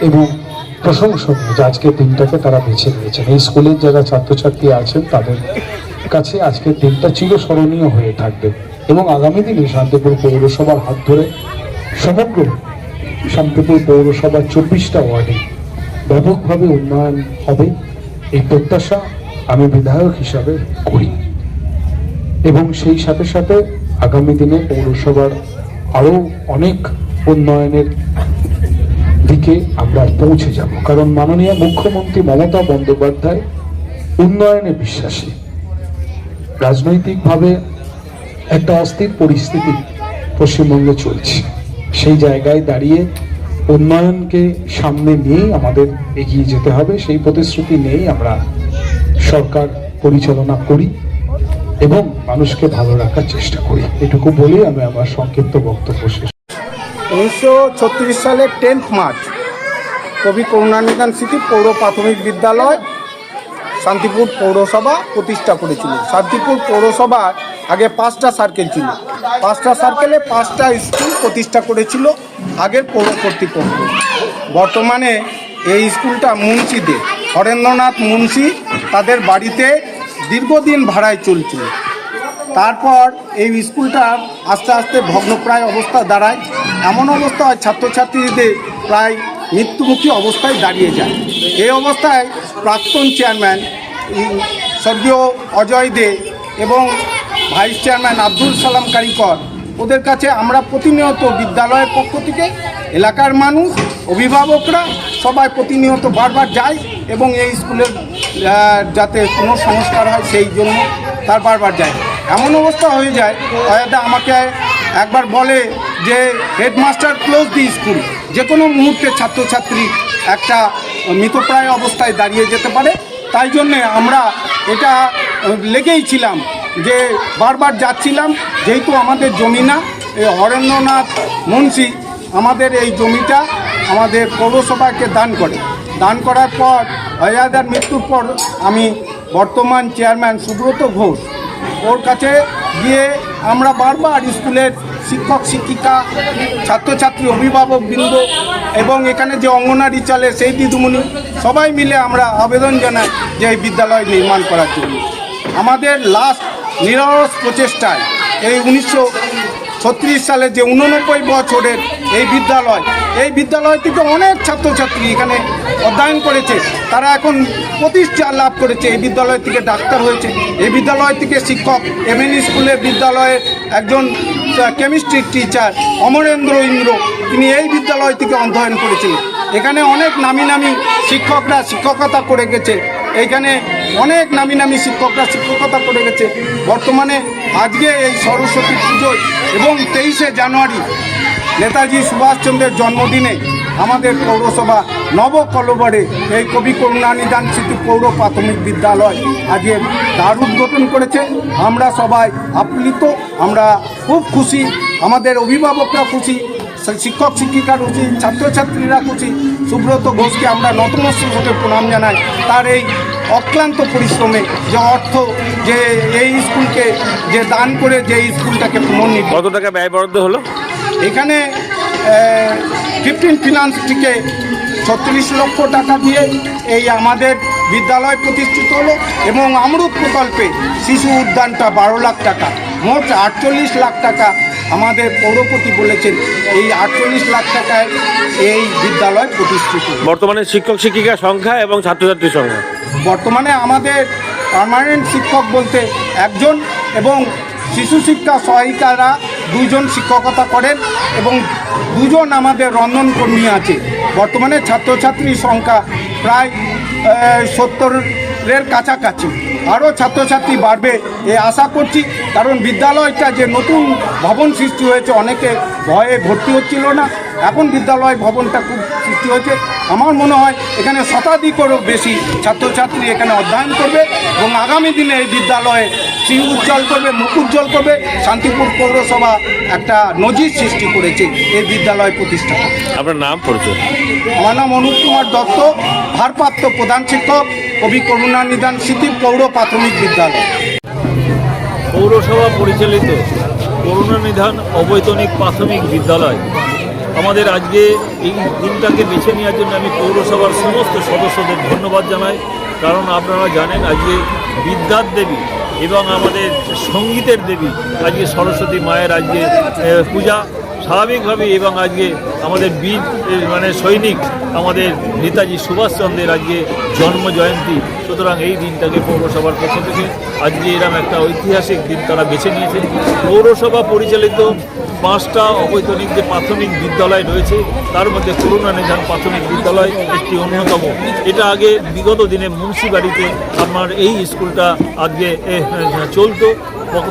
এবং প্রশংসনীয় যে আজকের দিনটাকে তারা বেছে নিয়েছেন। এই স্কুলের যারা ছাত্রছাত্রী আছেন, তাদের কাছে আজকের দিনটা চিরস্মরণীয় হয়ে থাকবে এবং আগামী দিনে শান্তিপুর পৌরসভার হাত ধরে সমগ্র শান্তিপুর পৌরসভার চব্বিশটা ওয়ার্ডে ব্যাপকভাবে উন্নয়ন হবে এই প্রত্যাশা আমি বিধায়ক হিসাবে করি। এবং সেই সাথে সাথে আগামী দিনে পৌরসভার আরও অনেক উন্নয়নের দিকে আমরা পৌঁছে যাব। কারণ মাননীয় মুখ্যমন্ত্রী মমতা বন্দ্যোপাধ্যায় উন্নয়নে বিশ্বাসী। রাজনৈতিকভাবে একটা অস্থির পরিস্থিতি পশ্চিমবঙ্গে চলছে। সেই জায়গায় দাঁড়িয়ে উন্নয়নকে সামনে নিয়েই আমাদের এগিয়ে যেতে হবে, সেই প্রতিশ্রুতি নিয়েই আমরা সরকার পরিচালনা করি এবং মানুষকে ভালো রাখার চেষ্টা করি। এটুকু বলে আমি আমার সংক্ষিপ্ত বক্তব্য শেষ উনিশশো ছত্রিশ সালের টেন্থ মার্চ, কবি করুণানিধান স্মৃতি পৌর প্রাথমিক বিদ্যালয়, শান্তিপুর পৌরসভা প্রতিষ্ঠা করেছিল। শান্তিপুর পৌরসভা আগে পাঁচটা সার্কেল ছিল। পাঁচটা সার্কেলে পাঁচটা স্কুল প্রতিষ্ঠা করেছিল আগের পৌর কর্তৃপক্ষ। বর্তমানে এই স্কুলটা মুন্সিদের হরেন্দ্রনাথ মুন্সি তাদের বাড়িতে দীর্ঘদিন ভাড়ায় চলছিল। তারপর এই স্কুলটা আস্তে আস্তে ভগ্নপ্রায় অবস্থা দাঁড়ায়। এমন অবস্থা হয় ছাত্রছাত্রীদের প্রায় মৃত্যুমুখী অবস্থায় দাঁড়িয়ে যায়। এই অবস্থায় প্রাক্তন চেয়ারম্যান স্বর্গীয় অজয় দে এবং ভাইস চেয়ারম্যান আব্দুল সালাম কারিকর, ওদের কাছে আমরা প্রতিনিয়ত বিদ্যালয়ের পক্ষ থেকে এলাকার মানুষ, অভিভাবকরা সবাই প্রতিনিয়ত বারবার যায় এবং এই স্কুলের যাতে কোনো সংস্কার হয় সেই জন্য তার বারবার যায় এমন অবস্থা হয়ে যায় হয়তো আমাকে একবার বলে যে হেডমাস্টার ক্লোজ দি স্কুল যে কোনো মুহূর্তে ছাত্রছাত্রী একটা মৃতপ্রায় অবস্থায় দাঁড়িয়ে যেতে পারে। তাই জন্যে আমরা এটা লেগেই ছিলাম যে, বারবার যাচ্ছিলাম, যেহেতু আমাদের জমি না, এই হরেন্দ্রনাথ মুন্সি আমাদের এই জমিটা আমাদের পৌরসভাকে দান করে। দান করার পর অজাদার মৃত্যুর পর আমি বর্তমান চেয়ারম্যান সুব্রত ঘোষ ওর কাছে গিয়ে আমরা বারবার স্কুলের শিক্ষক, শিক্ষিকা, ছাত্রছাত্রী, অভিভাবক বৃন্দ এবং এখানে যে অঙ্গনারী চলে সেই দিদিমণি সবাই মিলে আমরা আবেদন জানাই যে এই বিদ্যালয় নির্মাণ করার জন্য। আমাদের লাস্ট নিরস প্রচেষ্টায় এই উনিশশো ছত্রিশ সালে যে উননব্বই বছরের এই বিদ্যালয় এই বিদ্যালয় থেকে অনেক ছাত্রছাত্রী এখানে অধ্যয়ন করেছে। তারা এখন প্রতিষ্ঠা লাভ করেছে। এই বিদ্যালয় থেকে ডাক্তার হয়েছে। এই বিদ্যালয় থেকে শিক্ষক এমএন স্কুলের বিদ্যালয়ের একজন কেমিস্ট্রি টিচার অমরেন্দ্র ইন্দ্র, তিনি এই বিদ্যালয় থেকে অধ্যয়ন করেছিলেন। এখানে অনেক নামি নামি শিক্ষকরা শিক্ষকতা করে গেছে। এইখানে অনেক নামি নামি শিক্ষকরা, শিক্ষকতা করে গেছে। বর্তমানে আজকে এই সরস্বতী পুজোয় এবং তেইশে জানুয়ারি নেতাজি সুভাষচন্দ্রের জন্মদিনে আমাদের পৌরসভা নব নবকলবরে এই কবি করুণানিদান স্মৃতি পৌর প্রাথমিক বিদ্যালয় আজকে তার উদ্বোধন করেছে। আমরা সবাই আপ্লিত, আমরা খুব খুশি, আমাদের অভিভাবকরা খুশি শিক্ষক শিক্ষিকার খুশি ছাত্রছাত্রীরা খুশি সুব্রত ঘোষকে আমরা নতমস্তকে প্রণাম জানাই। তার এই অক্লান্ত পরিশ্রমে যে অর্থ যে এই স্কুলকে যে দান করে যে স্কুলটাকে পুনর্নির্মাণ কত টাকা ব্যয় বরাদ্দ হলো? এখানে ফিফটিন ফিনান্স থেকে ছত্রিশ লক্ষ টাকা দিয়ে এই আমাদের বিদ্যালয় প্রতিষ্ঠিত হলো এবং অমৃত প্রকল্পে শিশু উদ্যানটা বারো লাখ টাকা। মোট আটচল্লিশ লাখ টাকা আমাদের পৌরপতি বলেছেন এই আটচল্লিশ লাখ টাকায় এই বিদ্যালয় প্রতিষ্ঠিত। বর্তমানে শিক্ষক শিক্ষিকার সংখ্যা এবং ছাত্রছাত্রীর সংখ্যা? বর্তমানে আমাদের পার্মানেন্ট শিক্ষক বলতে একজন এবং শিশু শিক্ষা সহায়িকারা দুজন শিক্ষকতা করেন এবং দুজন আমাদের রন্ধন কর্মী আছে। বর্তমানে ছাত্রছাত্রীর সংখ্যা প্রায় আহ, সত্তরের কাছাকাছি। আরও ছাত্রছাত্রী বাড়বে এ আশা করছি কারণ বিদ্যালয়টা যে নতুন ভবন সৃষ্টি হয়েছে অনেকে ভয়ে ভর্তি হচ্ছিল না। এখন বিদ্যালয় ভবনটা খুব সৃষ্টি হয়েছে। আমার মনে হয় এখানে শতাধিকেরও বেশি ছাত্রছাত্রী এখানে অধ্যয়ন করবে এবং আগামী দিনে এই বিদ্যালয়ে শ্রী উজ্জ্বল করবে মুখ উজ্জ্বল করবে। শান্তিপুর পৌরসভা একটা নজির সৃষ্টি করেছে এই বিদ্যালয় প্রতিষ্ঠা। আপনার নাম পরিচয়? আমার নাম অনুপ কুমার দত্ত ভারপ্রাপ্ত প্রধান শিক্ষক। কবি করুণা করুণানিধান স্মৃতি পৌর প্রাথমিক বিদ্যালয়। পৌরসভা পরিচালিত করুণানিধান অবৈতনিক প্রাথমিক বিদ্যালয়। আমাদের আজকে এই দিনটাকে বেছে নেওয়ার জন্য আমি পৌরসভার সমস্ত সদস্যদের ধন্যবাদ জানাই। কারণ আপনারা জানেন আজকে বিদ্যার দেবী এবং আমাদের সঙ্গীতের দেবী, আজকে সরস্বতী মায়ের আজকে পূজা স্বাভাবিকভাবে এবং আজকে আমাদের বীর মানে সৈনিক আমাদের নেতাজি সুভাষচন্দ্রের আজকে জন্ম জয়ন্তী সুতরাং এই দিনটাকে পৌরসভার পক্ষ থেকে আজকে এরকম একটা ঐতিহাসিক দিন তারা বেছে নিয়েছেন। পৌরসভা পরিচালিত পাঁচটা অবৈতনিক যে প্রাথমিক বিদ্যালয় রয়েছে। তার মধ্যে করুণানিধান প্রাথমিক বিদ্যালয় একটি অন্যতম। এটা আগে বিগত দিনে মুন্সিবাড়িতে আমার এই স্কুলটা আজকে এ, চলতো।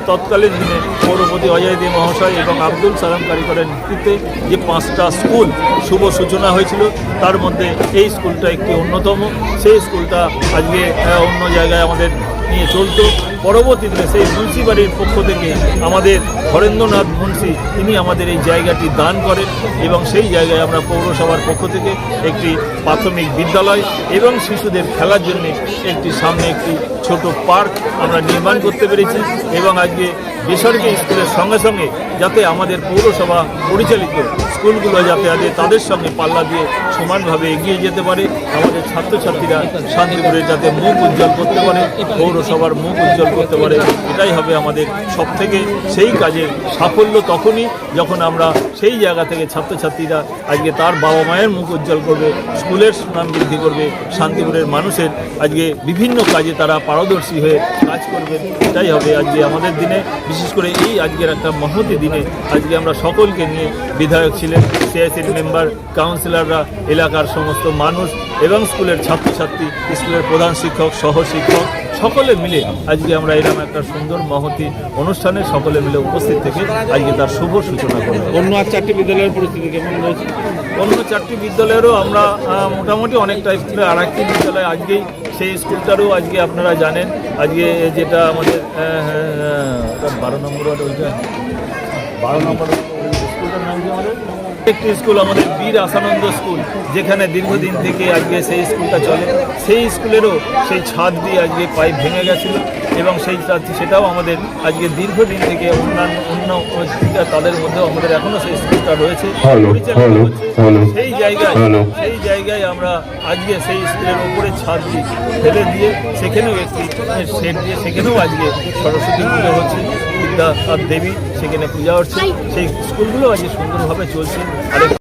তৎকালীন দিনে পৌরপতি অজয় দে মহাশয় এবং আব্দুল সালাম কারিগরের নেতৃত্বে যে পাঁচটা স্কুল শুভ সূচনা হয়েছিল তার মধ্যে এই স্কুলটা একটি অন্যতম। সেই স্কুলটা আজকে অন্য জায়গায় আমাদের নিয়ে চলতো। পরবর্তীতে সেই মুন্সিবাড়ির পক্ষ থেকে আমাদের হরেন্দ্রনাথ মুন্সি তিনি আমাদের এই জায়গাটি দান করেন এবং সেই জায়গায় আমরা পৌরসভার পক্ষ থেকে একটি প্রাথমিক বিদ্যালয় এবং শিশুদের খেলার জন্য একটি সামনে একটি ছোট পার্ক আমরা নির্মাণ করতে পেরেছি এবং আজকে বেসরকারি স্কুলের সঙ্গে সঙ্গে যাতে আমাদের পৌরসভা পরিচালিত স্কুলগুলো যাতে আগে তাদের সঙ্গে পাল্লা দিয়ে সমানভাবে এগিয়ে যেতে পারে। আমাদের ছাত্রছাত্রীরা শান্তিপুরে যাতে মুখ উজ্জ্বল করতে পারে, পৌরসভার মুখ উজ্জ্বল করতে পারে, এটাই হবে আমাদের সব থেকে সেই কাজে সাফল্য তখনই যখন আমরা সেই জায়গা থেকে ছাত্রছাত্রীরা আজকে তার বাবা মায়ের মুখ উজ্জ্বল করবে, স্কুলের সুনাম বৃদ্ধি করবে, শান্তিপুরের মানুষের আজকে বিভিন্ন কাজে তারা পারদর্শী হয়ে কাজ করবেন এটাই হবে আজকে আমাদের দিনে। বিশেষ করে এই আজকের একটা মহতি দিনে আজকে আমরা সকলকে নিয়ে বিধায়ক ছিলেন সিআইসির মেম্বার কাউন্সিলররা এলাকার সমস্ত মানুষ এবং স্কুলের ছাত্রছাত্রী স্কুলের প্রধান শিক্ষক সহ শিক্ষক সকলে মিলে আজকে আমরা এরকম একটা সুন্দর মহতি অনুষ্ঠানে সকলে মিলে উপস্থিত থেকে আজকে তার শুভ সূচনা করব অন্য আর চারটি বিদ্যালয়ের পরিস্থিতি কেমন রয়েছে? অন্য চারটি বিদ্যালয়েরও আমরা মোটামুটি অনেকটা স্কুলে আর একটি বিদ্যালয় আজকেই সেই স্কুলটারও আজকে আপনারা জানেন। আজকে যেটা আমাদের আহ, আহ, বারো নম্বর ওইটা। বারো নম্বর একটি স্কুল আমাদের বীর আসানন্দ স্কুল যেখানে দীর্ঘদিন থেকে আজকে সেই স্কুলটা চলে। সেই স্কুলেরও সেই ছাদ দিয়ে আজকে পাইপ ভেঙে গেছিল এবং সেই সেটাও আমাদের আজকে দীর্ঘদিন থেকে অন্যান্য অন্য তাদের মধ্যেও আমাদের এখনও সেই স্কুলটা রয়েছে। সেই জায়গায় সেই জায়গায় আমরা আজকে সেই স্কুলের উপরে ছাদ দিয়ে ফেলে দিয়ে সেখানেও একটি শেড দিয়ে সেখানেও আজকে সরস্বতী পুজো হচ্ছে। আর দেবী সেখানে পূজা হচ্ছে সেই স্কুলগুলো আজকে সুন্দরভাবে চলছে। আর